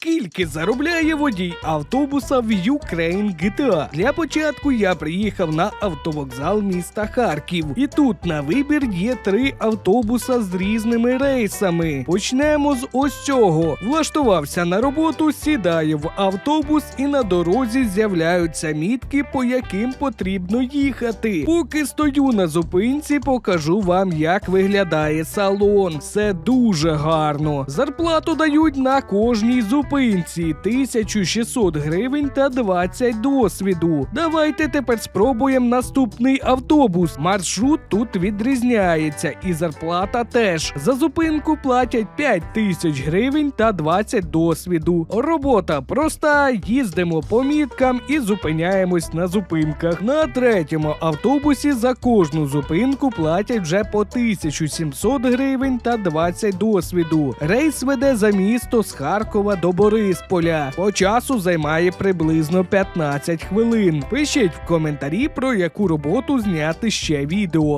Скільки заробляє водій автобуса в Ukraine GTA? Для початку я приїхав на автовокзал міста Харків. І тут на вибір є три автобуса з різними рейсами. Почнемо з ось цього. Влаштувався на роботу, сідаю в автобус і на дорозі з'являються мітки, по яким потрібно їхати. Поки стою на зупинці, покажу вам, як виглядає салон. Все дуже гарно. Зарплату дають на кожній зупинці 1600 гривень та 20 досвіду. Давайте тепер спробуємо наступний автобус. Маршрут тут відрізняється, і зарплата теж. За зупинку платять 5 тисяч гривень та 20 досвіду. Робота проста, їздимо по міткам і зупиняємось на зупинках. На третьому автобусі за кожну зупинку платять вже по 1700 гривень та 20 досвіду. Рейс веде за місто з Харкова до Борисполя. По часу займає приблизно 15 хвилин. Пишіть в коментарі, про яку роботу зняти ще відео.